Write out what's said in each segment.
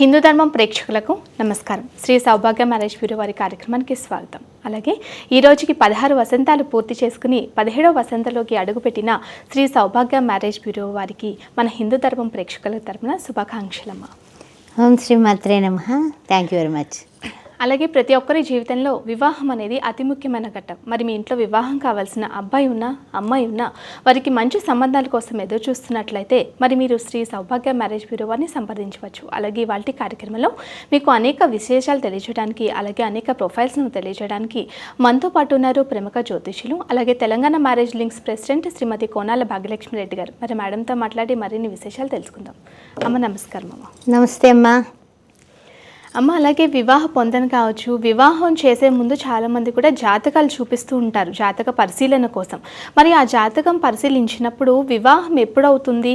హిందూ ధర్మం ప్రేక్షకులకు నమస్కారం. శ్రీ సౌభాగ్య మ్యారేజ్ బ్యూరో వారి కార్యక్రమానికి స్వాగతం. అలాగే ఈ రోజుకి పదహారు వసంతాలు పూర్తి చేసుకుని పదిహేడవ వసంతలోకి అడుగుపెట్టిన శ్రీ సౌభాగ్య మ్యారేజ్ బ్యూరో వారికి మన హిందూ ధర్మం ప్రేక్షకుల తరపున శుభాకాంక్షలమ్మ. ఓం శ్రీ మాత్రే నమ. థ్యాంక్ యూ వెరీ మచ్ అలాగే ప్రతి ఒక్కరి జీవితంలో వివాహం అనేది అతి ముఖ్యమైన ఘట్టం. మరి మీ ఇంట్లో వివాహం కావాల్సిన అబ్బాయి ఉన్నా అమ్మాయి ఉన్నా వారికి మంచి సంబంధాల కోసం ఎదురు చూస్తున్నట్లయితే మరి మీరు శ్రీ సౌభాగ్య మ్యారేజ్ బ్యూరో వారిని సంప్రదించవచ్చు. అలాగే వాళ్ళ కార్యక్రమంలో మీకు అనేక విశేషాలు తెలియజేయడానికి అలాగే అనేక ప్రొఫైల్స్ను తెలియజేయడానికి మనతో పాటు ఉన్నారు ప్రముఖ జ్యోతిషులు అలాగే Telangana marriage links president Shrimati Konala Bhagyalakshmi Reddy garu. మరి మేడంతో మాట్లాడి మరిన్ని విశేషాలు తెలుసుకుందాం. అమ్మ నమస్కారం అమ్మ. నమస్తే అమ్మా. అమ్మ అలాగే వివాహ పొందన కావచ్చు. వివాహం చేసే ముందు చాలామంది కూడా జాతకాలు చూపిస్తూ ఉంటారు జాతక పరిశీలన కోసం. మరి ఆ జాతకం పరిశీలించినప్పుడు వివాహం ఎప్పుడవుతుంది?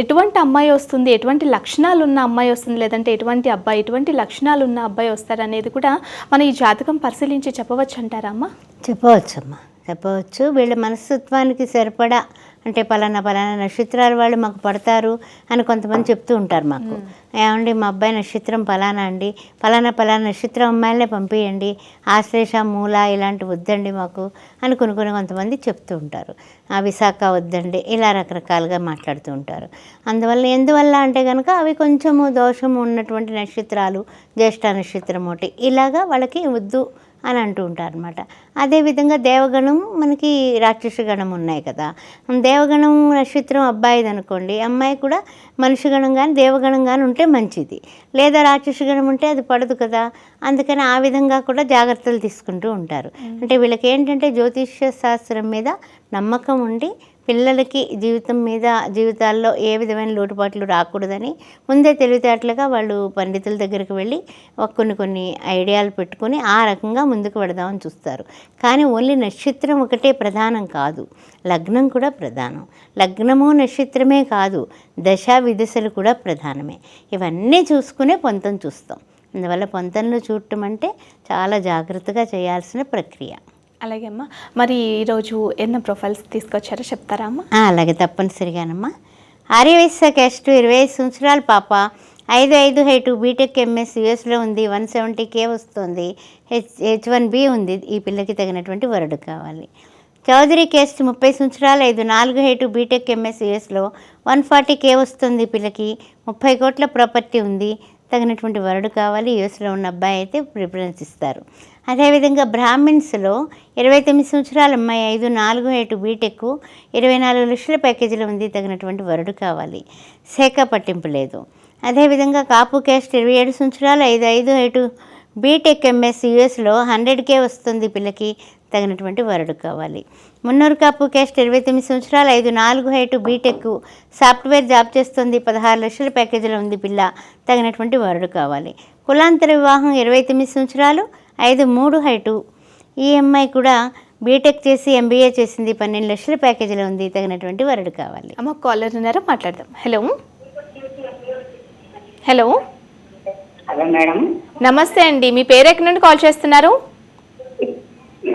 ఎటువంటి అమ్మాయి వస్తుంది? ఎటువంటి లక్షణాలు ఉన్న అమ్మాయి వస్తుంది? లేదంటే ఎటువంటి అబ్బాయి ఎటువంటి లక్షణాలు ఉన్న అబ్బాయి వస్తారు అనేది కూడా మనం ఈ జాతకం పరిశీలించి చెప్పవచ్చు అంటారా అమ్మ? చెప్పవచ్చు అమ్మా చెప్పవచ్చు. వీళ్ళ మనస్తత్వానికి సరిపడా అంటే పలానా పలానా నక్షత్రాలు వాళ్ళు మాకు పడతారు అని కొంతమంది చెప్తూ ఉంటారు మాకు. ఏమండి మా అబ్బాయి నక్షత్రం పలానా అండి? పలానా పలానా నక్షత్రం అమ్మాయిలనే పంపించండి ఆశ్లేష మూల ఇలాంటివి వద్దండి మాకు అని కొన్ని కొన్ని కొంతమంది చెప్తూ ఉంటారు. ఆ విశాఖ వద్దండి ఇలా రకరకాలుగా మాట్లాడుతూ ఉంటారు. అందువల్ల ఎందువల్ల అంటే కనుక అవి కొంచెము దోషము ఉన్నటువంటి నక్షత్రాలు జ్యేష్ఠ నక్షత్రం ఒకటి. ఇలాగా వాళ్ళకి వద్దు అని అంటూ ఉంటారు అనమాట అదేవిధంగా దేవగణం మనకి రాక్షసగణం ఉన్నాయి కదా. దేవగణం నక్షత్రం అబ్బాయిది అనుకోండి అమ్మాయి కూడా మనిషి గణం కానీ దేవగణం కానీ ఉంటే మంచిది. లేదా రాక్షస గణం ఉంటే అది పడదు కదా. అందుకని ఆ విధంగా కూడా జాగ్రత్తలు తీసుకుంటూ ఉంటారు. అంటే వీళ్ళకి ఏంటంటే జ్యోతిష్య శాస్త్రం మీద నమ్మకం ఉండి పిల్లలకి జీవితం మీద జీవితాల్లో ఏ విధమైన లోటుపాట్లు రాకూడదని ముందే తెలివితేటలుగా వాళ్ళు పండితుల దగ్గరికి వెళ్ళి కొన్ని కొన్ని ఐడియాలు పెట్టుకొని ఆ రకంగా ముందుకు పెడదామని చూస్తారు. కానీ ఓన్లీ నక్షత్రం ఒకటే ప్రధానం కాదు. లగ్నం కూడా ప్రధానం. లగ్నము నక్షత్రమే కాదు. దశ విదశలు కూడా ప్రధానమే. ఇవన్నీ చూసుకునే పొంతం చూస్తాం. అందువల్ల పొంతంలో చూడటం అంటే చాలా జాగ్రత్తగా చేయాల్సిన ప్రక్రియ. అలాగే అమ్మా. మరి ఈరోజు ఎన్నో ప్రొఫైల్స్ తీసుకొచ్చారో చెప్తారా అమ్మ? అలాగే తప్పనిసరిగానమ్మా ఆర్యవైశ్య క్యాస్ట్ ఇరవై ఐదు సంవత్సరాల పాప. ఐదు ఐదు హైటు బీటెక్ ఎంఎస్ యుఎస్లో ఉంది వన్ సెవెంటీ కే వస్తుంది హెచ్ హెచ్ వన్ బి ఉంది. ఈ పిల్లకి తగినటువంటి వరుడు కావాలి. చౌదరి కేస్ట్ ముప్పై సంవత్సరాలు ఐదు నాలుగు హైటు బీటెక్ ఎంఎస్ యుఎస్లో వన్ ఫార్టీ కే వస్తుంది పిల్లకి. ముప్పై కోట్ల ప్రాపర్టీ ఉంది. తగినటువంటి వరుడు కావాలి. యూఎస్లో ఉన్న అబ్బాయి అయితే ప్రిఫరెన్స్ ఇస్తారు. అదేవిధంగా బ్రాహ్మిన్స్లో ఇరవై తొమ్మిది సంవత్సరాల అమ్మాయి ఐదు నాలుగు ఎటు బీటెక్ ఇరవై నాలుగు లక్షల ప్యాకేజీలో ఉంది. తగినటువంటి వరుడు కావాలి. శాఖ పట్టింపు లేదు. అదేవిధంగా కాపు క్యాస్ట్ ఇరవై ఏడు సంవత్సరాలు ఐదు ఐదు ఎటు బీటెక్ ఎంఎస్ యూఎస్లో హండ్రెడ్కే వస్తుంది పిల్లకి తగినటువంటి వరుడు కావాలి. మున్నూరు కాపు క్యాస్ట్ ఇరవై తొమ్మిది సంవత్సరాలు ఐదు నాలుగు హైటు బీటెక్ సాఫ్ట్వేర్ జాబ్ చేస్తుంది. పదహారు లక్షల ప్యాకేజీలో ఉంది పిల్ల. తగినటువంటి వరుడు కావాలి. కులాంతర వివాహం ఇరవై తొమ్మిది సంవత్సరాలు ఐదు మూడు హైటు ఈ అమ్మాయి కూడా బీటెక్ చేసి ఎంబీఏ చేసింది. పన్నెండు లక్షల ప్యాకేజీలో ఉంది. తగినటువంటి వరుడు కావాలి. అమ్మ కాలర్ ఉన్నారో? మాట్లాడదాం. హలో. హలో. Hello madam. నమస్తే అండి. మీ పేరు ఎక్కడి నుండి కాల్ చేస్తున్నారు?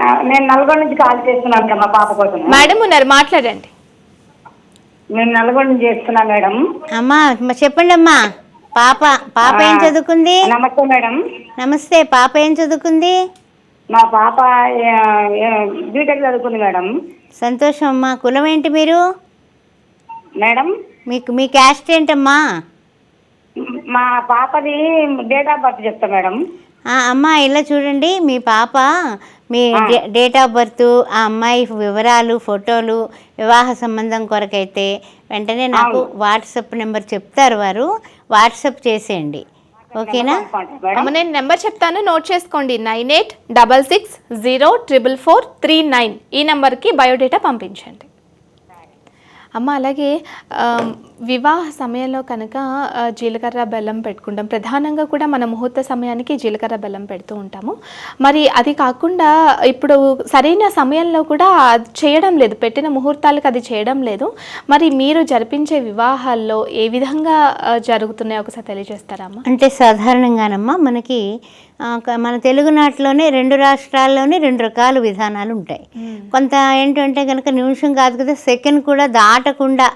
నేను నల్గొండ నుంచి కాల్ చేస్తున్నాను కదా మా పాప కోసం. మేడం ఉన్నారు మాట్లాడండి. నేను నల్గొండ నుంచి చేస్తున్నా మేడం. అమ్మా మ- చెప్పండి అమ్మా. పాప పాప ఏం చదువుకుంది? నమస్తే మేడం. నమస్తే పాప ఏం చదువుకుంది? మా పాప బీటెక్ చదువుకుంది మేడం. సంతోషం అమ్మా. కులం ఏంటి మీరు? మేడం? మీకు మీ క్యాస్ట్ ఏంటమ్మా? మా పాపది డేట్ ఆఫ్ బర్త్ చెప్తా మేడం. ఆ, అమ్మా ఇలా చూడండి. మీ పాప మీ డే- డేట్ ఆఫ్ బర్త్ ఆ అమ్మాయి వివరాలు ఫోటోలు వివాహ సంబంధం కొరకైతే వెంటనే నాకు వాట్సాప్ నెంబర్ చెప్తారు వారు. వాట్సాప్ చేసేయండి. ఓకేనా? నేను నెంబర్ చెప్తాను. నోట్ చేసుకోండి. Nine eight double six zero triple four three nine. ఈ నెంబర్కి బయోడేటా పంపించండి. అమ్మ అలాగే వివాహ సమయంలో కనుక జీలకర్ర బెల్లం పెట్టుకుంటాం. ప్రధానంగా కూడా మన ముహూర్త సమయానికి జీలకర్ర బెల్లం పెడుతూ ఉంటాము. మరి అది కాకుండా ఇప్పుడు సరైన సమయంలో కూడా అది చేయడం లేదు. పెట్టిన ముహూర్తాలకు అది చేయడం లేదు. మరి మీరు జరిపించే వివాహాల్లో ఏ విధంగా జరుగుతున్నాయో ఒకసారి తెలియజేస్తారా అమ్మ? అంటే సాధారణంగానమ్మా మనకి మన తెలుగునాటిలోనే రెండు రాష్ట్రాల్లోనే రెండు రకాల విధానాలు ఉంటాయి కొంత ఏంటంటే కనుక నిమిషం కాదు కదా సెకండ్ కూడా దాటకుండా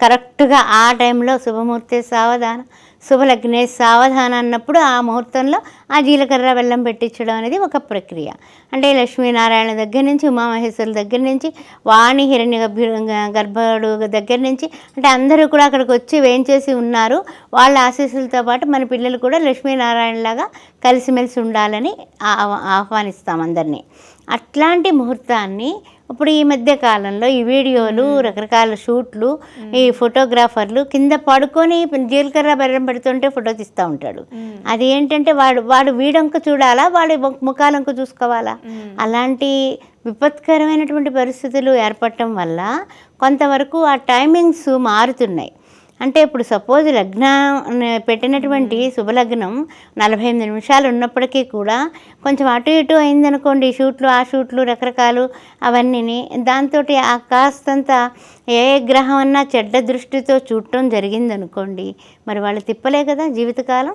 కరెక్ట్గా ఆ టైంలో శుభమూర్తి సావధాన శుభలగ్నే సావధాన అన్నప్పుడు ఆ ముహూర్తంలో ఆ జీలకర్ర బెల్లం పెట్టించడం అనేది ఒక ప్రక్రియ. అంటే లక్ష్మీనారాయణ దగ్గర నుంచి ఉమామహేశ్వరుల దగ్గర నుంచి వాణి హిరణ్య గర్భ- గర్భుడు దగ్గర నుంచి అంటే అందరూ కూడా అక్కడికి వచ్చి వేయించేసి ఉన్నారు. వాళ్ళ ఆశీస్సులతో పాటు మన పిల్లలు కూడా లక్ష్మీనారాయణలాగా కలిసిమెలిసి ఉండాలని ఆహ్వానిస్తాం అందరినీ. అట్లాంటి ముహూర్తాన్ని ఇప్పుడు ఈ మధ్య కాలంలో ఈ వీడియోలు రకరకాల షూట్లు ఈ ఫోటోగ్రాఫర్లు కింద పడుకొని జీలకర్ర బెల్లం పెడుతుంటే ఫోటో తీస్తూ ఉంటాడు. అది ఏంటంటే వాడు వాడు వీడంక చూడాలా వాడి ముఖ- ముఖాలంక చూసుకోవాలా? అలాంటి విపత్కరమైనటువంటి పరిస్థితులు ఏర్పడటం వల్ల కొంతవరకు ఆ టైమింగ్స్ మారుతున్నాయి. అంటే ఇప్పుడు సపోజ్ లగ్నం పెట్టినటువంటి శుభలగ్నం నలభై ఎనిమిది నిమిషాలు ఉన్నప్పటికీ కూడా కొంచెం అటు ఇటు అయిందనుకోండి షూట్లు ఆ షూట్లు రకరకాలు అవన్నీ దాంతో ఆ కాస్తంత ఏ గ్రహం అన్నా చెడ్డ దృష్టితో చూడటం జరిగిందనుకోండి మరి వాళ్ళు తిప్పలే కదా జీవితకాలం.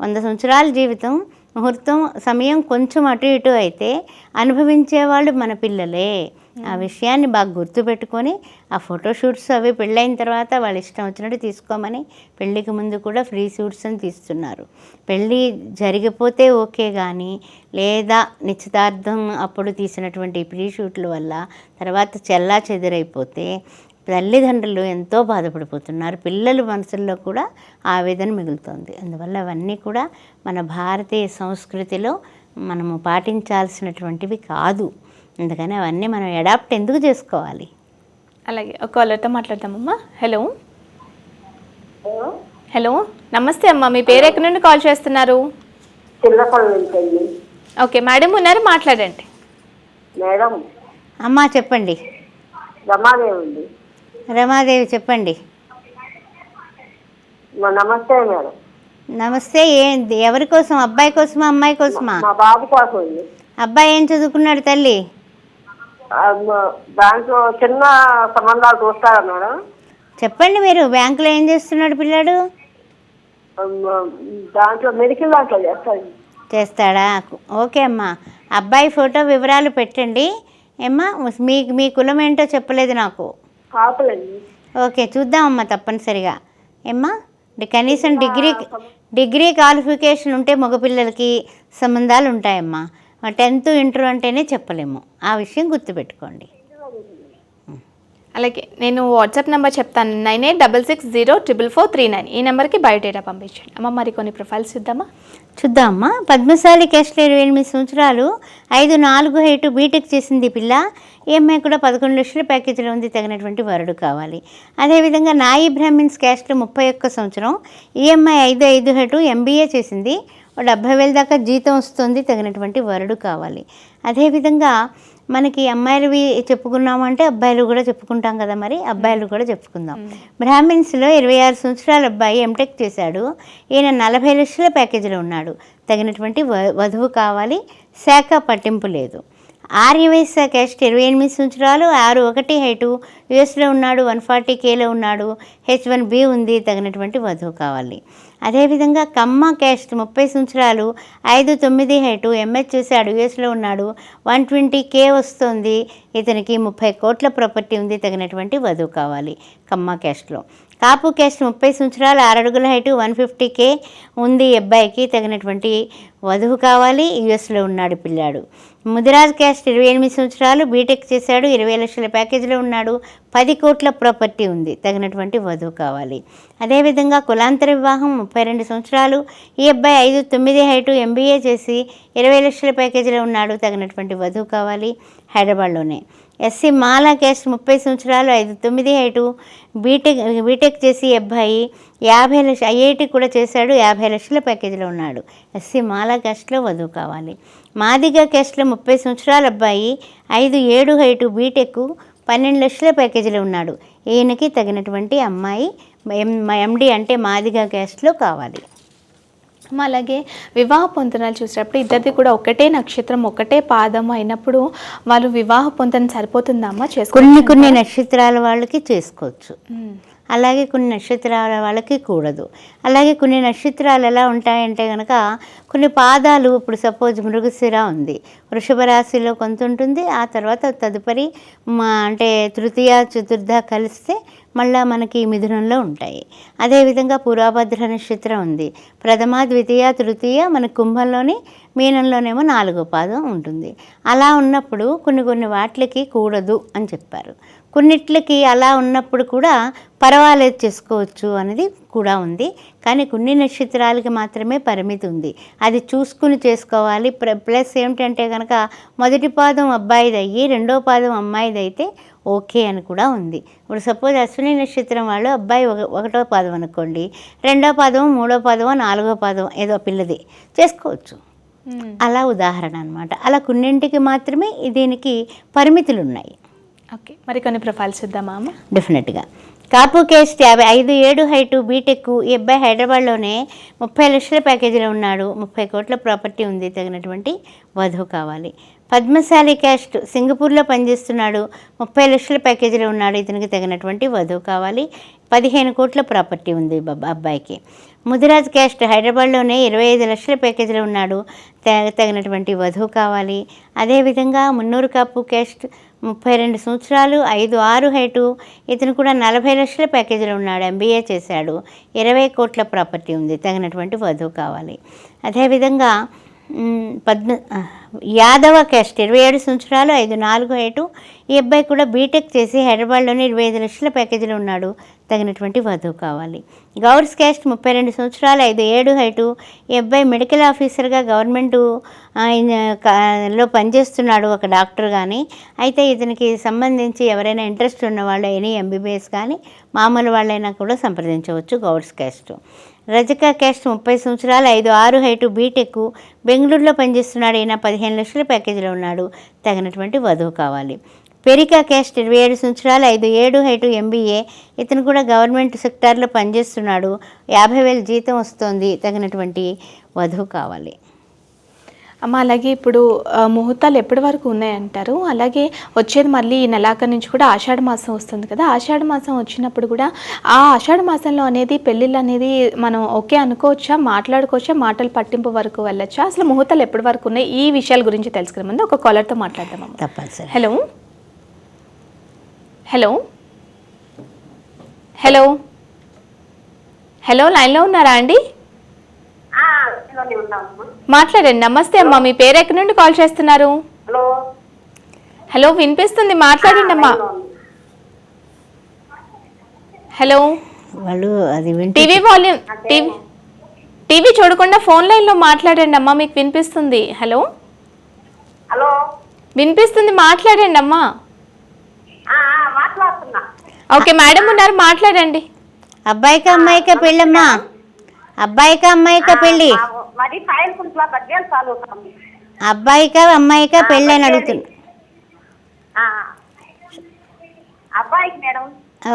వంద సంవత్సరాల జీవితం ముహూర్తం సమయం కొంచెం అటు ఇటు అయితే అనుభవించేవాళ్ళు మన పిల్లలే. ఆ విషయాన్ని బాగా గుర్తుపెట్టుకొని ఆ ఫోటోషూట్స్ అవి పెళ్ళైన తర్వాత వాళ్ళ ఇష్టం వచ్చినట్టు తీసుకోమని పెళ్ళికి ముందు కూడా ఫ్రీ షూట్స్ అని తీస్తున్నారు. పెళ్ళి జరిగిపోతే ఓకే కానీ లేదా నిశ్చితార్థం అప్పుడు తీసినటువంటి ప్రీ షూట్ల వల్ల తర్వాత చెల్లా చెదిరైపోతే తల్లిదండ్రులు ఎంతో బాధపడిపోతున్నారు. పిల్లల మనసుల్లో కూడా ఆవేదన మిగులుతోంది. అందువల్ల అవన్నీ కూడా మన భారతీయ సంస్కృతిలో మనము పాటించాల్సినటువంటివి కాదు. అందుకని అవన్నీ మనం అడాప్ట్ ఎందుకు చేసుకోవాలి? అలాగే ఒక కాలర్తో మాట్లాడదామమ్మా. హలో. హలో. నమస్తే అమ్మా మీ పేరు ఎక్కడి నుండి కాల్ చేస్తున్నారు? ఓకే మేడం ఉన్నారు మాట్లాడండి. మేడం. అమ్మా చెప్పండి. రమాదేవి రమాదేవి చెప్పండి. నమస్తే మేడం. నమస్తే ఏంది? ఎవరి కోసం? అబ్బాయి కోసమా అమ్మాయి కోసమా? మా బాబు కోసం అబ్బాయి ఏం చదువుకున్నాడు తల్లి? దాంట్లో చిన్న సంబంధాలు చూస్తారా మేడం? చెప్పండి మీరు బ్యాంకులో ఏం చేస్తున్నాడు పిల్లాడు? దాంట్లో మెడికల్ దాంట్లో చేస్తాను చేస్తాడా? ఓకే అమ్మా. అబ్బాయి ఫోటో వివరాలు పెట్టండి. ఏమ్మా మీ మీ కులం ఏంటో చెప్పలేదు నాకు. ఓకే చూద్దామమ్మా తప్పనిసరిగా. ఏమ్మా కనీసం డిగ్రీ డిగ్రీ క్వాలిఫికేషన్ ఉంటే మగపిల్లలకి సంబంధాలు ఉంటాయమ్మా. టెన్త్ ఇంటర్ అంటేనే చెప్పలేము. ఆ విషయం గుర్తుపెట్టుకోండి. అలాగే నేను వాట్సాప్ నెంబర్ చెప్తాను. Nine eight double six zero triple four three nine. ఈ నెంబర్కి బయోడేటా పంపించండి. అమ్మ మరి కొన్ని ప్రొఫైల్స్ చూద్దామా? చూద్దామా? పద్మశాలి కేసులో ఇరవై ఎనిమిది సంవత్సరాలు. ఐదు నాలుగు హైటు బీటెక్ చేసింది పిల్ల. ఈఎంఐ కూడా పదకొండు లక్షల ప్యాకేజీలో ఉంది. తగినటువంటి వరుడు కావాలి. అదేవిధంగా నాయి బ్రాహ్మిన్స్ క్యాస్ట్లో ముప్పై ఒక్క సంవత్సరం. ఈఎంఐ ఐదు ఐదు హైటు ఎంబీఏ చేసింది. డెబ్భై వేల దాకా జీతం వస్తుంది తగినటువంటి వరుడు కావాలి. అదేవిధంగా మనకి అమ్మాయిలవి చెప్పుకున్నామంటే అబ్బాయిలు కూడా చెప్పుకుంటాం కదా మరి అబ్బాయిలు కూడా చెప్పుకుందాం. బ్రాహ్మిన్స్లో ఇరవై ఆరు సంవత్సరాల అబ్బాయి ఎంటెక్ చేశాడు. ఈయన నలభై లక్షల ప్యాకేజీలో ఉన్నాడు. తగినటువంటి వ- వధువు కావాలి శాఖ పట్టింపు లేదు. ఆర్యవైశ్య క్యాస్ట్ ఇరవై ఎనిమిది సంవత్సరాలు ఆరు ఒకటి హైటు యుఎస్లో ఉన్నాడు వన్ ఫార్టీ కేలో ఉన్నాడు హెచ్ వన్ బి ఉంది తగినటువంటి వధువు కావాలి. అదేవిధంగా కమ్మ క్యాస్ట్ ముప్పై సంవత్సరాలు ఐదు తొమ్మిది హైటు ఎంఎస్ చేశాడు యుఎస్లో ఉన్నాడు. వన్ ట్వంటీ కే వస్తుంది. ఇతనికి ముప్పై కోట్ల ప్రాపర్టీ ఉంది. తగినటువంటి వధువు కావాలి కమ్మ క్యాస్ట్లో. కాపు క్యాస్ట్ ముప్పై సంవత్సరాలు ఆరడుగుల హైటు వన్ ఫిఫ్టీ కే ఉంది ఈ అబ్బాయికి తగినటువంటి వధువు కావాలి. యుఎస్లో ఉన్నాడు పిల్లాడు. ముదిరాజ్ క్యాస్ట్ ఇరవై ఎనిమిది సంవత్సరాలు బీటెక్ చేశాడు ఇరవై లక్షల ప్యాకేజీలో ఉన్నాడు. పది కోట్ల ప్రాపర్టీ ఉంది తగినటువంటి వధువు కావాలి. అదేవిధంగా కులాంతర వివాహం ముప్పై రెండు సంవత్సరాలు. ఈ అబ్బాయి ఐదు తొమ్మిది హైటు ఎంబీఏ చేసి ఇరవై లక్షల ప్యాకేజీలో ఉన్నాడు తగినటువంటి వధువు కావాలి హైదరాబాద్లోనే. ఎస్సీ మాలా క్యాస్ట్ ముప్పై సంవత్సరాలు ఐదు తొమ్మిది హైటు బీటెక్ బీటెక్ చేసి అబ్బాయి యాభై లక్ష ఐఐటి కూడా చేశాడు యాభై లక్షల ప్యాకేజీలో ఉన్నాడు. ఎస్సీ మాలా క్యాస్ట్లో వధువు కావాలి. మాదిగా క్యాస్ట్లో ముప్పై సంవత్సరాల అబ్బాయి ఐదు ఏడు హైటు బీటెక్ పన్నెండు లక్షల ప్యాకేజీలో ఉన్నాడు. ఈయనకి తగినటువంటి అమ్మాయి ఎం ఎండి అంటే మాదిగా క్యాస్ట్లో కావాలి. అలాగే వివాహ పొందనాలు చూసినప్పుడు ఇద్దరిది కూడా ఒకటే నక్షత్రం ఒకటే పాదం అయినప్పుడు వాళ్ళు వివాహ పొందన సరిపోతుందా అమ్మ చేసుకో కొన్ని కొన్ని నక్షత్రాల వాళ్ళకి చేసుకోవచ్చు. అలాగే కొన్ని నక్షత్రాల వాళ్ళకి కూడదు. అలాగే కొన్ని నక్షత్రాలు ఎలా ఉంటాయంటే కనుక కొన్ని పాదాలు ఇప్పుడు సపోజ్ మృగశిర ఉంది. వృషభ రాశిలో కొంత ఉంటుంది. ఆ తర్వాత తదుపరి మా అంటే తృతీయ చతుర్థ కలిస్తే మళ్ళా మనకి మిథునంలో ఉంటాయి. అదేవిధంగా పూర్వభద్ర నక్షత్రం ఉంది. ప్రథమ ద్వితీయ తృతీయ మన కుంభంలోని మీనంలోనేమో నాలుగో పాదం ఉంటుంది. అలా ఉన్నప్పుడు కొన్ని కొన్ని వాటికి కూడదు అని చెప్పారు. కొన్నిట్లకి అలా ఉన్నప్పుడు కూడా పర్వాలేదు చేసుకోవచ్చు అనేది కూడా ఉంది. కానీ కొన్ని నక్షత్రాలకి మాత్రమే పరిమితి ఉంది. అది చూసుకుని చేసుకోవాలి. ప్లస్ ఏమిటంటే కనుక మొదటి పాదం అబ్బాయిది అయ్యి రెండో పాదం అమ్మాయిది అయితే ఓకే అని కూడా ఉంది. ఇప్పుడు సపోజ్ అశ్విని నక్షత్రం వాళ్ళు అబ్బాయి ఒక ఒకటో పాదం అనుకోండి రెండో పాదం మూడో పాదమో నాలుగో పాదం ఏదో పిల్లది. చేసుకోవచ్చు. అలా ఉదాహరణ అనమాట అలా కొన్నింటికి మాత్రమే దీనికి పరిమితులు ఉన్నాయి ఓకే మరి కొన్ని ప్రొఫైల్స్ చూద్దామా అమ్మ? డెఫినెట్గా కాపు కేస్ట్ యాభై ఐదు ఏడు హైటు బీటెక్ ఈ అబ్బాయి హైదరాబాద్లోనే ముప్పై లక్షల ప్యాకేజీలో ఉన్నాడు. ముప్పై కోట్ల ప్రాపర్టీ ఉంది తగినటువంటి వధువు కావాలి. పద్మశాలి క్యాస్ట్ సింగపూర్లో పనిచేస్తున్నాడు. ముప్పై లక్షల ప్యాకేజీలో ఉన్నాడు ఇతనికి తగినటువంటి వధువు కావాలి. పదిహేను కోట్ల ప్రాపర్టీ ఉంది అబ్బాయికి. ముదిరాజ్ క్యాస్ట్ హైదరాబాద్లోనే ఇరవై ఐదు లక్షల ప్యాకేజీలో ఉన్నాడు. త- తగినటువంటి వధువు కావాలి. అదేవిధంగా మున్నూరు కాపు క్యాస్ట్ ముప్పై రెండు సంవత్సరాలు ఐదు ఆరు హైటు. ఇతను కూడా నలభై లక్షల ప్యాకేజీలో ఉన్నాడు. ఎంబీఏ చేశాడు. ఇరవై కోట్ల ప్రాపర్టీ ఉంది. తగినటువంటి వధువు కావాలి. అదేవిధంగా పద్మ యాదవ క్యాస్ట్ ఇరవై ఏడు సంవత్సరాలు ఐదు నాలుగు హైటు ఈ అబ్బాయి కూడా బీటెక్ చేసి హైదరాబాద్లోనే ఇరవై ఐదు లక్షల ప్యాకేజీలో ఉన్నాడు. తగినటువంటి వధువు కావాలి. గౌర్స్ క్యాస్ట్ ముప్పై రెండు సంవత్సరాలు ఐదు ఏడు హైటు. ఈ అబ్బాయి మెడికల్ ఆఫీసర్గా గవర్నమెంట్లో పనిచేస్తున్నాడు ఒక డాక్టర్ కానీ అయితే ఇతనికి సంబంధించి ఎవరైనా ఇంట్రెస్ట్ ఉన్న వాళ్ళు ఎనీ ఎంబీబీఎస్ కానీ మామూలు వాళ్ళైనా కూడా సంప్రదించవచ్చు గౌడ్స్ క్యాస్ట్. రజక క్యాస్ట్ ముప్పై సంవత్సరాలు ఐదు ఆరు హైటు బీటెక్ బెంగళూరులో పనిచేస్తున్నాడు. ఈయన పదిహేను లక్షల ప్యాకేజీలో ఉన్నాడు. తగినటువంటి వధువు కావాలి. పెరికా క్యాస్ట్ ఇరవై ఏడు సంవత్సరాలు ఐదు ఏడు హైటు ఎంబీఏ. ఇతను కూడా గవర్నమెంట్ సెక్టార్లో పనిచేస్తున్నాడు. యాభై వేలు జీతం వస్తుంది. తగినటువంటి వధువు కావాలి. అమ్మ అలాగే ఇప్పుడు ముహూర్తాలు ఎప్పటి వరకు ఉన్నాయంటారు? అలాగే వచ్చేది మళ్ళీ ఈ నెలాఖరు నుంచి కూడా ఆషాఢ మాసం వస్తుంది కదా. ఆషాఢ మాసం వచ్చినప్పుడు కూడా ఆ ఆషాఢ మాసంలో అనేది పెళ్ళిళ్ళు అనేది మనం ఓకే అనుకోవచ్చా? మాట్లాడుకోవచ్చా? మాటలు పట్టింపు వరకు వెళ్ళొచ్చా? అసలు ముహూర్తాలు ఎప్పటి వరకు ఉన్నాయి? ఈ విషయాల గురించి తెలుసుకునే ముందు ఒక కాలర్తో మాట్లాడదాం అమ్మ. తప్పనిసరి. హలో. హలో. హలో. హలో లైన్లో ఉన్నారా అండి? ఉన్నాము మాట్లాడండి. నమస్తే అమ్మా మీ పేరు ఎక్కడి నుండి కాల్ చేస్తున్నారు? హలో. హలో వినిపిస్తుంది? మాట్లాడండి అమ్మా. హలో. వాళ్ళు అది టీవీ వాల్యూమ్ టీవీ టీవీ చూడకుండా ఫోన్ లైన్లో మాట్లాడండి అమ్మా మీకు వినిపిస్తుంది? హలో. హలో. వినిపిస్తుంది? మాట్లాడండి అమ్మా. ఆ, ఆ, మాట్లాడుతున్నా. ఓకే మేడం ఉన్నారు మాట్లాడండి. అబ్బాయికి అమ్మాయికి పెళ్ళమ్మా. అబ్బాయికి అమ్మాయికి పెళ్ళి. మరి చాలు. అబ్బాయికా అమ్మాయికా పెళ్ళి అని అడుగుతున్నా ఆ. అబ్బాయికి మేడం.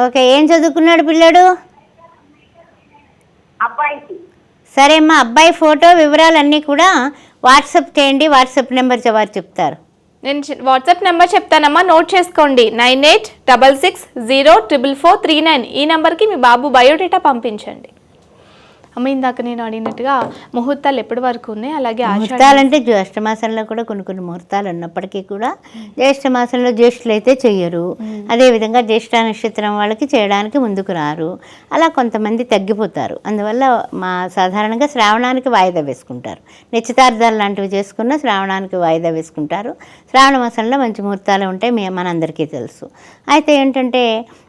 ఓకే ఏం చదువుకున్నాడు పిల్లడు? అబ్బాయికి. సరే అమ్మా అబ్బాయి ఫోటో వివరాలన్నీ కూడా వాట్సాప్ చేయండి వాట్సాప్ నెంబర్ వారు చెప్తారు. నేను వాట్సాప్ నెంబర్ చెప్తానమ్మా నోట్ చేసుకోండి. Nine eight double six zero triple four three nine. ఈ నెంబర్కి మీ బాబు బయోడేటా పంపించండి. అమ్మ ఇందాక నేను అడిగినట్టుగా ముహూర్తాలు ఎప్పటి వరకు ఉన్నాయి? అలాగే ముహూర్తాలు అంటే జ్యేష్ఠ మాసంలో కూడా కొన్ని కొన్ని ముహూర్తాలు ఉన్నప్పటికీ కూడా జ్యేష్ఠ మాసంలో జ్యేష్ఠులు అయితే చెయ్యరు. అదేవిధంగా జ్యేష్ఠ నక్షత్రం వాళ్ళకి చేయడానికి ముందుకు రారు. అలా కొంతమంది తగ్గిపోతారు. అందువల్ల మా సాధారణంగా శ్రావణానికి వాయిదా వేసుకుంటారు. నిశ్చితార్థాలు లాంటివి చేసుకున్న శ్రావణానికి వాయిదా వేసుకుంటారు. శ్రావణ మాసంలో మంచి ముహూర్తాలు ఉంటాయి మే మనందరికీ తెలుసు. అయితే ఏంటంటే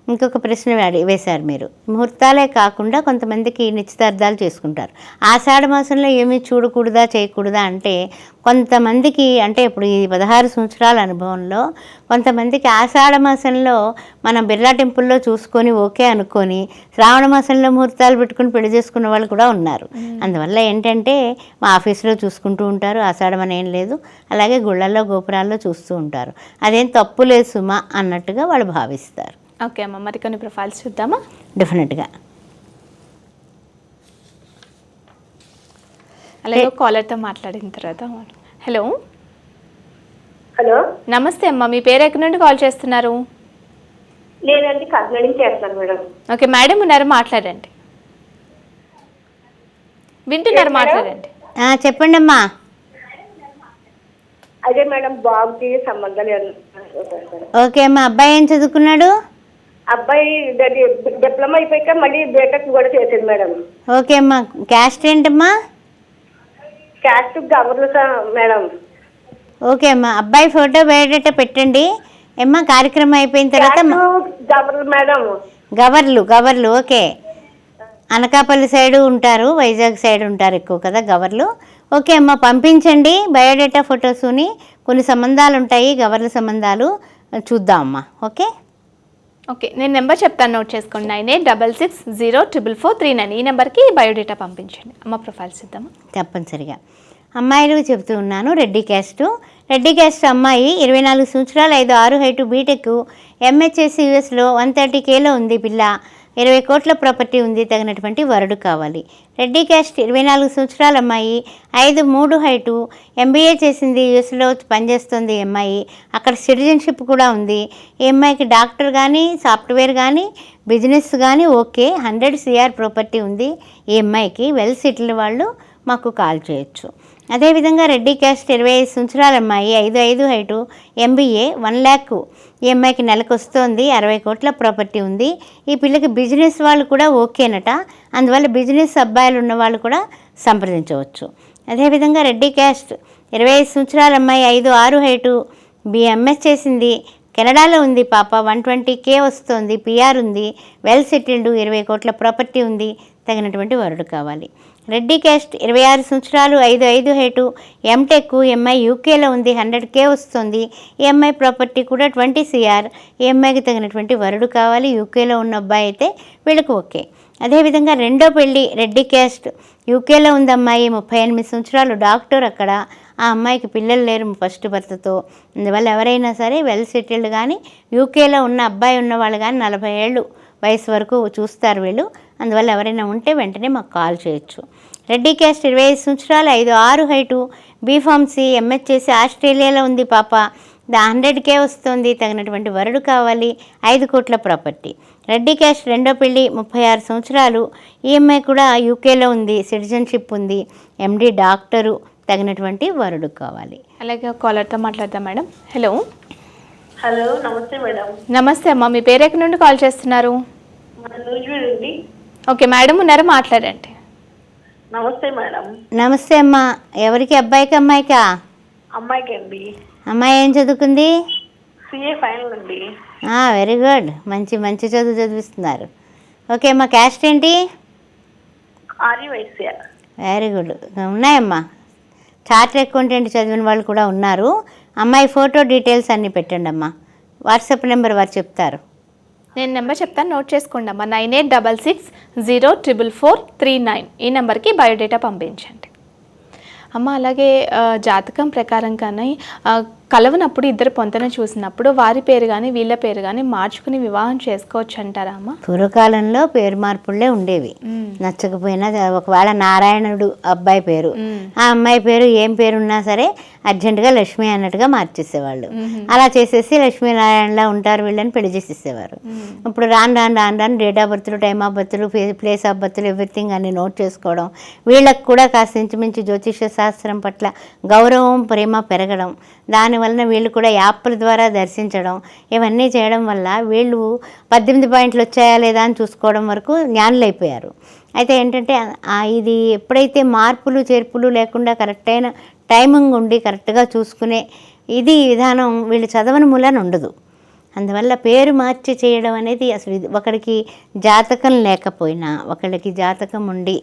ఇంకొక ప్రశ్న వేశారు మీరు. ముహూర్తాలే కాకుండా కొంతమందికి నిశ్చితార్థాలు చేసుకుంటారు. ఆషాఢ మాసంలో ఏమీ చూడకూడదా చేయకూడదా అంటే కొంతమందికి అంటే ఇప్పుడు ఈ పదహారు సంవత్సరాల అనుభవంలో కొంతమందికి ఆషాఢ మాసంలో మనం బిర్లా టెంపుల్లో చూసుకొని ఓకే అనుకొని శ్రావణ మాసంలో ముహూర్తాలు పెట్టుకుని పెళ్ళి చేసుకున్న వాళ్ళు కూడా ఉన్నారు. అందువల్ల ఏంటంటే మా ఆఫీస్లో చూసుకుంటూ ఉంటారు. ఆషాఢం అని ఏం లేదు. అలాగే గుళ్ళల్లో గోపురాల్లో చూస్తూ ఉంటారు. అదేం తప్పు లేదు సుమా అన్నట్టుగా వాళ్ళు భావిస్తారు. ఓకే అమ్మ మరి కొన్ని ప్రొఫైల్స్ చూద్దామా? డెఫినెట్గా అలాగే కాలర్తో మాట్లాడిన తర్వాత హలో? హలో? నమస్తే అమ్మ మీ పేరు ఎక్కడి నుండి కాల్ చేస్తున్నారు? నేనండి కర్నూలు నుంచి చేస్తాను మేడం. ఓకే మేడం ఉన్నారు? మాట్లాడండి. వింటున్నారు మాట్లాడండి. ఆ, చెప్పండి అమ్మా. అదే మేడం బాబుకి సంబంధాలు ఓకే అమ్మా అబ్బాయి ఏం చదువుకున్నాడు? అబ్బాయి డిప్లొమా అయిపోయాక మళ్ళీ బీటెక్ కూడా చేసింది మేడం. ఓకే అమ్మా. క్యాస్ట్ ఏంటమ్మా? క్యాస్ట్ గవర్నర్ మేడం. ఓకే అమ్మా. అబ్బాయి ఫోటో బయోడేటా పెట్టండి. ఏమ్మా కార్యక్రమం అయిపోయిన తర్వాత గవర్నర్ మేడం. గవర్లు గవర్లు ఓకే. అనకాపల్లి సైడ్ ఉంటారు వైజాగ్ సైడ్ ఉంటారు ఎక్కువ కదా గవర్లు. ఓకే అమ్మ పంపించండి బయోడేటా ఫొటోస్ని. కొన్ని సంబంధాలు ఉంటాయి గవర్ల సంబంధాలు చూద్దాం అమ్మా. ఓకే? ఓకే నేను నెంబర్ చెప్తాను నోట్ చేసుకోండి. Nine eight double six zero triple four three nine. ఈ నెంబర్కి బయోడేటా పంపించండి. అమ్మ ప్రొఫైల్స్ ఇద్దామా? తప్పనిసరిగా. అమ్మాయిలు చెబుతూ ఉన్నాను రెడ్డి క్యాస్ట్. రెడ్డి క్యాస్ట్ అమ్మాయి ఇరవై నాలుగు సంవత్సరాలు ఐదు ఆరు హైటు బీటెక్ ఎంహెచ్ఎస్ యూఎస్లో వన్ థర్టీ కేలో ఉంది పిల్ల. ఇరవై కోట్ల ప్రాపర్టీ ఉంది తగినటువంటి వరుడు కావాలి. రెడ్డి క్యాస్ట్ ఇరవై నాలుగు సంవత్సరాల అమ్మాయి ఐదు మూడు హైటు ఎంబీఏ చేసింది యూఎస్లో పనిచేస్తుంది అమ్మాయి అక్కడ సిటిజన్షిప్ కూడా ఉంది. ఈ అమ్మాయికి డాక్టర్ కానీ సాఫ్ట్వేర్ కానీ బిజినెస్ కానీ ఓకే హండ్రెడ్ సిఆర్ ప్రాపర్టీ ఉంది. ఈ అమ్మాయికి వెల్ సెటిల్ వాళ్ళు మాకు కాల్ చేయొచ్చు. అదేవిధంగా రెడ్డి క్యాస్ట్ ఇరవై ఐదు సంవత్సరాల అమ్మాయి ఐదు ఐదు హైటు ఎంబీఏ వన్ ల్యాక్ ఈ అమ్మాయికి నెలకు వస్తుంది అరవై కోట్ల ప్రాపర్టీ ఉంది. ఈ పిల్లకి బిజినెస్ వాళ్ళు కూడా ఓకేనట. అందువల్ల బిజినెస్ అబ్బాయిలు ఉన్న వాళ్ళు కూడా సంప్రదించవచ్చు. అదేవిధంగా రెడ్డి క్యాస్ట్ ఇరవై ఐదు సంవత్సరాల అమ్మాయి ఐదు ఆరు హైటు బిఎంఎస్ చేసింది. కెనడాలో ఉంది పాప వన్ ట్వంటీ కే వస్తుంది పిఆర్ ఉంది వెల్ సెటిల్డ్ ఇరవై కోట్ల ప్రాపర్టీ ఉంది. తగినటువంటి వరుడు కావాలి. రెడ్డి క్యాస్ట్ ఇరవై ఆరు సంవత్సరాలు ఐదు ఐదు హేటు. ఎంటెక్ ఎంఐ యూకేలో ఉంది హండ్రెడ్ కే వస్తుంది. ఎంఐ ప్రాపర్టీ కూడా ట్వంటీ సిఆర్ ఎంఐకి తగినటువంటి వరుడు కావాలి యూకేలో ఉన్న అబ్బాయి అయితే వీళ్ళకి ఓకే. అదేవిధంగా రెండో పెళ్ళి రెడ్డి క్యాస్ట్. యూకేలో ఉంది అమ్మాయి ముప్పై ఎనిమిది సంవత్సరాలు డాక్టర్ అక్కడ. ఆ అమ్మాయికి పిల్లలు లేరు ఫస్ట్ భర్తతో. అందువల్ల ఎవరైనా సరే వెల్ సెటిల్డ్ కానీ యూకేలో ఉన్న అబ్బాయి ఉన్న వాళ్ళు కానీ నలభై ఏళ్ళు వయసు వరకు చూస్తారు వీళ్ళు. అందువల్ల ఎవరైనా ఉంటే వెంటనే మాకు కాల్ చేయొచ్చు. రెడ్డి క్యాస్ట్ ఇరవై ఐదు సంవత్సరాలు ఐదు ఆరు హైటు. బీఫార్మసీ ఎంఎస్ చేసి ఆస్ట్రేలియాలో ఉంది పాప. దా హండ్రెడ్ కే వస్తుంది తగినటువంటి వరుడు కావాలి. ఐదు కోట్ల ప్రాపర్టీ. రెడ్డి క్యాష్ రెండో పెళ్ళి ముప్పై ఆరు సంవత్సరాలు. ఈఎంఐ కూడా యూకేలో ఉంది సిటిజన్షిప్ ఉంది. ఎండి డాక్టరు తగినటువంటి వరుడు కావాలి. అలాగే కాలర్తో మాట్లాడదాం మేడం. హలో. హలో నమస్తే మేడం. నమస్తే అమ్మ మీ పేరు ఎక్కడి నుండి కాల్ చేస్తున్నారు? ఓకే మేడం ఉన్నారు మాట్లాడండి. నమస్తే మేడం. నమస్తే అమ్మ. ఎవరికి? అబ్బాయికి అమ్మాయికా? అమ్మాయికి అండి అమ్మాయి ఏం చదువుకుంది? సిఏ ఫైనల్ అండి. Very good. మంచి మంచి చదువు చదివిస్తున్నారు. ఓకే అమ్మ క్యాస్ట్ ఏంటి? Very good. ఉన్నాయమ్మా. చార్టర్ అకౌంటెంట్ చదివిన వాళ్ళు కూడా ఉన్నారు. అమ్మాయి ఫోటో డీటెయిల్స్ అన్నీ పెట్టండి అమ్మా వాట్సాప్ నెంబర్ వారు చెప్తారు. నేను నెంబర్ చెప్తాను నోట్ చేసుకోండి అమ్మా. Nine eight double six zero triple four three nine. ఈ నెంబర్కి బయోడేటా పంపించండి. అమ్మ అలాగే జాతకం ప్రకారం కానీ కలవనప్పుడు ఇద్దరు పొంతన చూసినప్పుడు వారి పేరు కానీ వీళ్ళ పేరు కానీ మార్చుకుని వివాహం చేసుకోవచ్చు అంటారా అమ్మ? పూర్వకాలంలో పేరు మార్పులే ఉండేవి. నచ్చకపోయినా ఒకవేళ నారాయణుడు అబ్బాయి పేరు ఆ అమ్మాయి పేరు ఏం పేరు ఉన్నా సరే అర్జెంటుగా లక్ష్మి అన్నట్టుగా మార్చేసేవాళ్ళు. అలా చేసేసి లక్ష్మీనారాయణలా ఉంటారు వీళ్ళని పెళ్ళి చేసేసేవారు. ఇప్పుడు రాను రాను రాను రాను డేట్ ఆఫ్ బర్త్లు టైమ్ ఆఫ్ బర్త్లు ప్లేస్ ఆఫ్ బర్త్లు ఎవ్రీథింగ్ అన్ని నోట్ చేసుకోవడం. వీళ్ళకి కూడా కాస్త ఇంచుమించు జ్యోతిష శాస్త్రం పట్ల గౌరవం ప్రేమ పెరగడం దానివలన వీళ్ళు కూడా యాప్ల ద్వారా దర్శించడం ఇవన్నీ చేయడం వల్ల వీళ్ళు పద్దెనిమిది పాయింట్లు వచ్చాయా లేదా అని చూసుకోవడం వరకు జ్ఞానులైపోయారు. అయితే ఏంటంటే ఇది ఎప్పుడైతే మార్పులు చేర్పులు లేకుండా కరెక్ట్ అయిన టైమింగ్ ఉండి కరెక్ట్గా చూసుకునే ఇది విధానం వీళ్ళు చదవని మూలన ఉండదు. అందువల్ల పేరు మార్చి చేయడం అనేది అసలు ఒకరికి జాతకం లేకపోయినా ఒకరికి జాతకం ఉండి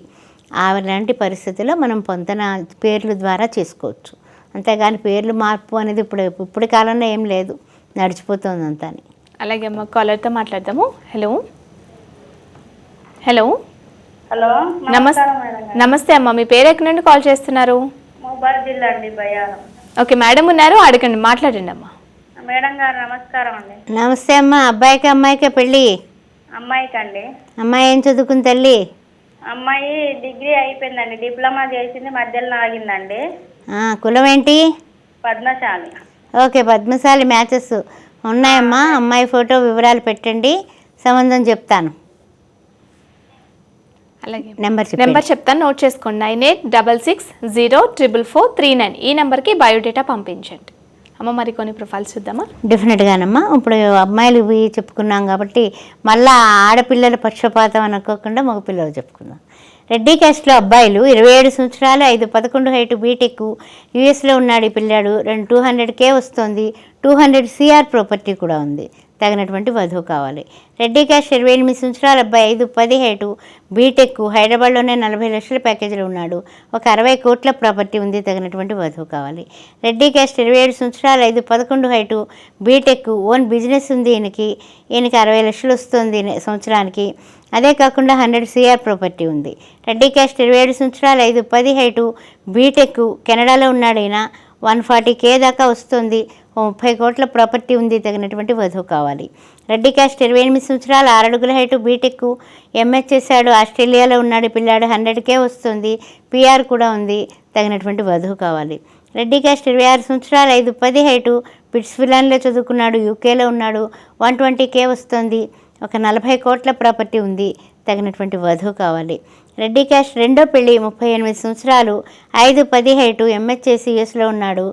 అలాంటి పరిస్థితిలో మనం పొంతన పేర్ల ద్వారా చేసుకోవచ్చు. అంతేగాని పేర్లు మార్పు అనేది ఇప్పుడు ఇప్పుడు కాలంలో ఏం లేదు. నడిచిపోతుంది అంతా అలాగే అమ్మ కాలర్తో మాట్లాడదాము. హలో. హలో. హలో నమస్తే నమస్తే అమ్మ మీ పేరు ఎక్కడి నుండి కాల్ చేస్తున్నారు? మొబైల్ జిల్లా అండి బయ్యారం ఓకే మేడం ఉన్నారు అడగండి మాట్లాడండి అమ్మా. మేడం గారు నమస్కారం అండి. నమస్తే అమ్మ అబ్బాయికి అమ్మాయికి పెళ్ళి? అమ్మాయికి అండి. అమ్మాయి ఏం చదువుకుంది తల్లి? అమ్మాయి డిగ్రీ అయిపోయిందండి డిప్లొమా చేసింది మధ్యలో ఆగిందండి. కులం ఏంటి పద్మశాలి. ఓకే పద్మశాలి మ్యాచెస్ ఉన్నాయమ్మా. అమ్మాయి ఫోటో వివరాలు పెట్టండి. సంబంధం చెప్తాను. అలాగే. నెంబర్ నెంబర్ చెప్తాను నోట్ చేసుకోండి. Nine eight double six zero triple four three nine. ఈ నెంబర్కి బయోడేటా పంపించండి. అమ్మ మరి కొన్ని ప్రొఫైల్స్ చూద్దామా? డెఫినెట్గానమ్మా. ఇప్పుడు అమ్మాయిలు ఇవి చెప్పుకున్నాం కాబట్టి మళ్ళా ఆడపిల్లల పక్షపాతం అనుకోకుండా మగపిల్లలు చెప్పుకుందాం. రెడ్డి క్యాస్ట్లో అబ్బాయిలు ఇరవై ఏడు సంవత్సరాలు ఐదు పదకొండు హైట్ బీటెక్ యూఎస్లో ఉన్నాడు ఈ పిల్లాడు. రెండు టూ హండ్రెడ్ కే వస్తుంది. టూ హండ్రెడ్ సిఆర్ ప్రాపర్టీ కూడా ఉంది. తగినటువంటి వధువు కావాలి. రెడ్డి క్యాష్ ఇరవై ఎనిమిది సంవత్సరాలు అబ్బాయి ఐదు పదిహేటు బీటెక్ హైదరాబాద్లోనే నలభై లక్షల ప్యాకేజీలో ఉన్నాడు. ఒక అరవై కోట్ల ప్రాపర్టీ ఉంది తగినటువంటి వధువు కావాలి. రెడ్డి క్యాష్ ఇరవై ఏడు సంవత్సరాలు ఐదు పదకొండు హైటు. బీటెక్ ఓన్ బిజినెస్ ఉంది ఈయనకి. ఈయనకి అరవై లక్షలు వస్తుంది సంవత్సరానికి. అదే కాకుండా హండ్రెడ్ సిఆర్ ప్రాపర్టీ ఉంది. రెడ్డి క్యాస్ట్ ఇరవై ఏడు సంవత్సరాలు ఐదు పది హైటు. బీటెక్ కెనడాలో ఉన్నాడు ఈయన. వన్ ఫార్టీ కే దాకా వస్తుంది. ముప్పై కోట్ల ప్రాపర్టీ ఉంది తగినటువంటి వధువు కావాలి. రెడ్డి క్యాస్ట్ ఇరవై ఎనిమిది సంవత్సరాలు ఆరు అడుగుల హైటు బీటెక్ ఎంఎస్ చేశాడు. ఆస్ట్రేలియాలో ఉన్నాడు పిల్లాడు. హండ్రెడ్ కే వస్తుంది. పిఆర్ కూడా ఉంది తగినటువంటి వధువు కావాలి. రెడ్డి క్యాస్ట్ ఇరవై ఆరు సంవత్సరాలు ఐదు పది హైటు పిట్స్విలాన్లో చదువుకున్నాడు. యూకేలో ఉన్నాడు. వన్ ట్వంటీ కే వస్తుంది. ఒక నలభై కోట్ల ప్రాపర్టీ ఉంది తగినటువంటి వధువు కావాలి. రెడ్డి క్యాష్ రెండో పెళ్ళి ముప్పై ఎనిమిది సంవత్సరాలు ఐదు పది హైటు ఎంఎస్ చేసి యూఎస్లో ఉన్నాడు.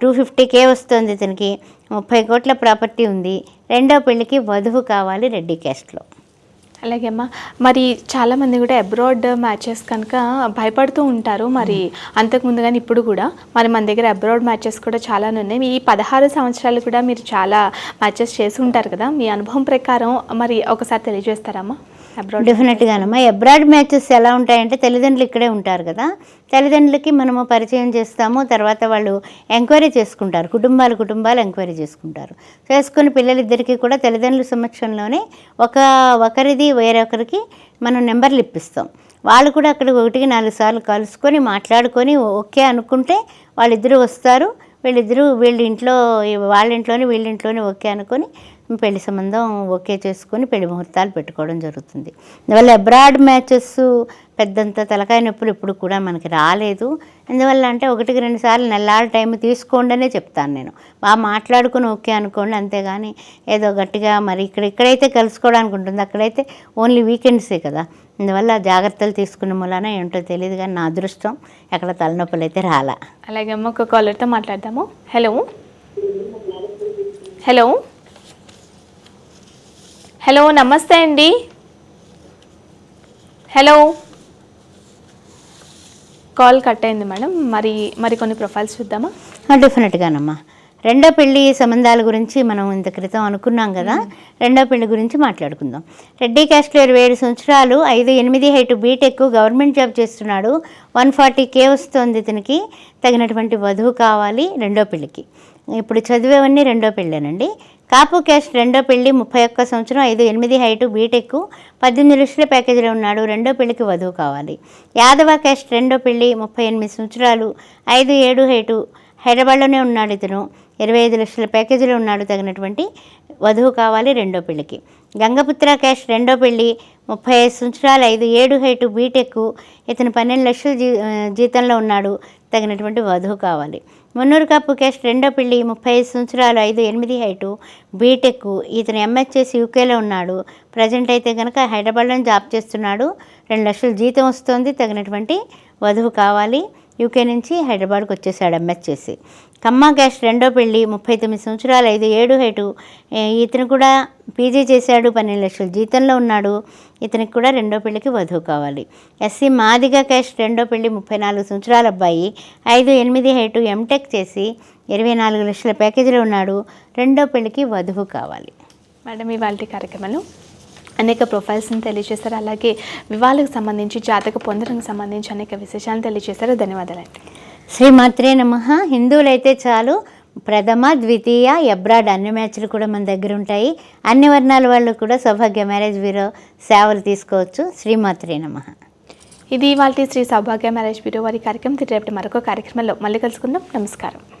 టూ ఫిఫ్టీ కే వస్తుంది ఇతనికి. ముప్పై కోట్ల ప్రాపర్టీ ఉంది. రెండో పెళ్ళికి వధువు కావాలి రెడ్డి క్యాస్ట్లో. అలాగే అమ్మా మరి చాలామంది కూడా అబ్రాడ్ మ్యాచెస్ కనుక భయపడుతూ ఉంటారు మరి. అంతకుముందు కానీ ఇప్పుడు కూడా మరి మన దగ్గర అబ్రాడ్ మ్యాచెస్ కూడా చాలానే ఉన్నాయి. ఈ పదహారు సంవత్సరాలు కూడా మీరు చాలా మ్యాచెస్ చేసి ఉంటారు కదా. మీ అనుభవం ప్రకారం మరి ఒకసారి తెలియజేస్తారమ్మా డెఫినెట్గానమ్మా అబ్రాడ్ మ్యాచెస్ ఎలా ఉంటాయంటే తల్లిదండ్రులు ఇక్కడే ఉంటారు కదా. తల్లిదండ్రులకి మనము పరిచయం చేస్తాము. తర్వాత వాళ్ళు ఎంక్వైరీ చేసుకుంటారు. కుటుంబాలు కుటుంబాలు ఎంక్వైరీ చేసుకుంటారు. చేసుకుని పిల్లలిద్దరికీ కూడా తల్లిదండ్రుల సమక్షంలోనే ఒక ఒకరిది వేరొకరికి మనం నెంబర్లు ఇప్పిస్తాం. వాళ్ళు కూడా అక్కడ ఒకటికి నాలుగు సార్లు కలుసుకొని మాట్లాడుకొని ఓకే అనుకుంటే వాళ్ళిద్దరూ వస్తారు. వీళ్ళిద్దరూ వీళ్ళ ఇంట్లో వాళ్ళ ఇంట్లోనే వీళ్ళ ఇంట్లోనే ఓకే అనుకొని పెళ్ళి సంబంధం ఓకే చేసుకొని పెళ్ళి ముహూర్తాలు పెట్టుకోవడం జరుగుతుంది. అందువల్ల అబ్రాడ్ మ్యాచెస్ పెద్దంత తలకాయ నొప్పులు ఇప్పుడు కూడా మనకి రాలేదు. ఎందువల్ల అంటే ఒకటికి రెండు సార్లు నెల్లాళ్ళ టైం తీసుకోండి అనే చెప్తాను నేను. బాగా మాట్లాడుకుని ఓకే అనుకోండి అంతేగాని ఏదో గట్టిగా మరి ఇక్కడ ఇక్కడైతే కలుసుకోవడానికి ఉంటుంది. అక్కడైతే ఓన్లీ వీకెండ్సే కదా. అందువల్ల జాగ్రత్తలు తీసుకున్న మూలాన ఏంటో తెలియదు కానీ నా అదృష్టం ఎక్కడ తలనొప్పులు అయితే రాలా. అలాగే అమ్మ ఒక కాలర్తో మాట్లాడదాము. హలో. హలో. హలో నమస్తే అండి. హలో. కాల్ కట్ అయింది మేడం. మరి మరి కొన్ని ప్రొఫైల్స్ చూద్దామా? డెఫినెట్గానమ్మా. రెండో పెళ్ళి సంబంధాల గురించి మనం ఇంత క్రితం అనుకున్నాం కదా రెండో పెళ్ళి గురించి మాట్లాడుకుందాం. రెడ్డి క్యాస్ట్లో ఇరవై ఏడు సంవత్సరాలు ఐదు ఎనిమిది హైటు బీటెక్ గవర్నమెంట్ జాబ్ చేస్తున్నాడు. వన్ ఫార్టీ కే వస్తుంది ఇతనికి తగినటువంటి వధువు కావాలి రెండో పెళ్ళికి. ఇప్పుడు చదివేవన్నీ రెండో పెళ్ళేనండి కాపు క్యాష్ రెండో పెళ్ళి ముప్పై ఒక్క సంవత్సరం ఐదు ఎనిమిది హైటు బీటెక్ పద్దెనిమిది లక్షల ప్యాకేజీలో ఉన్నాడు. రెండో పెళ్ళికి వధువు కావాలి. యాదవ క్యాష్ రెండో పెళ్ళి ముప్పై ఎనిమిది సంవత్సరాలు ఐదు ఏడు హైటు హైదరాబాద్లోనే ఉన్నాడు ఇతను. ఇరవై ఐదు లక్షల ప్యాకేజీలో ఉన్నాడు. తగినటువంటి వధువు కావాలి రెండో పెళ్ళికి. గంగపుత్ర క్యాష్ రెండో పెళ్ళి ముప్పై ఐదు సంవత్సరాలు ఐదు ఏడు హైటు బీటెక్ ఇతను పన్నెండు లక్షల జీ జీతంలో ఉన్నాడు. తగినటువంటి వధువు కావాలి. మున్నూరు కప్పు కేష్ రెండో పెళ్ళి ముప్పై ఐదు సంవత్సరాలు ఐదు ఎనిమిది హైటు బీటెక్ ఇతను ఎంఎస్చేసి యూకేలో ఉన్నాడు. ప్రజెంట్ అయితే కనుక హైదరాబాద్లో జాబ్ చేస్తున్నాడు. రెండు లక్షలు జీతం వస్తుంది. తగినటువంటి వధువు కావాలి. యూకే నుంచి హైదరాబాద్కి వచ్చేసాడు ఎంఎస్ చేసి కమ్మా క్యాష్ రెండో పెళ్ళి ముప్పై తొమ్మిది సంవత్సరాలు ఐదు ఏడు హైటు. ఇతను కూడా పీజీ చేశాడు పన్నెండు లక్షల జీతంలో ఉన్నాడు. ఇతనికి కూడా రెండో పెళ్ళికి వధువు కావాలి. ఎస్సీ మాదిగా క్యాష్ రెండో పెళ్ళి ముప్పై నాలుగు సంవత్సరాల అబ్బాయి ఐదు ఎనిమిది హైటు ఎంటెక్ చేసి ఇరవై నాలుగు లక్షల ప్యాకేజీలో ఉన్నాడు. రెండో పెళ్ళికి వధువు కావాలి. మేడం ఇవాళ కార్యక్రమంలో అనేక ప్రొఫైల్స్ని తెలియజేశారు. అలాగే వివాహాలకు సంబంధించి జాతక పొందడానికి సంబంధించి అనేక విశేషాలను తెలియజేశారు. ధన్యవాదాలండి. శ్రీమాత్రే నమ. హిందువులైతే చాలు ప్రథమ ద్వితీయ ఎబ్రాడ్ అన్ని మ్యాచ్లు కూడా మన దగ్గర ఉంటాయి. అన్ని వర్ణాల వాళ్ళు కూడా సౌభాగ్య మ్యారేజ్ బ్యూరో సేవలు తీసుకోవచ్చు. శ్రీమాత్రే నమ. ఇది ఇవాళ శ్రీ సౌభాగ్య మ్యారేజ్ బ్యూరో వారి కార్యక్రమం. తిరిగి రేపటి మరొక కార్యక్రమంలో మళ్ళీ కలుసుకుందాం. నమస్కారం.